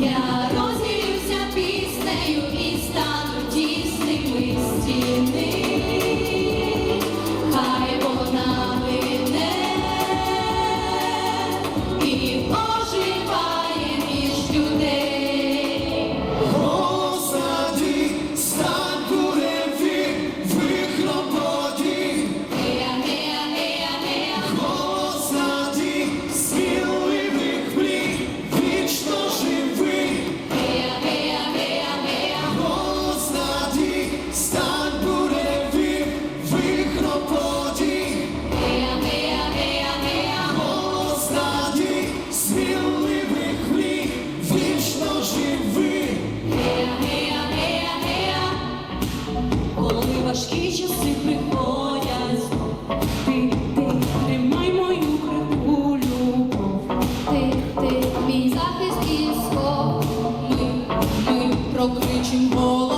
Я розігрівся піснею і стану тісними стіни. важкі часи приходять, ти, ти, тримай мою крихку любов, ти, ти, мій захист і схов, ми, ми прокричим голос.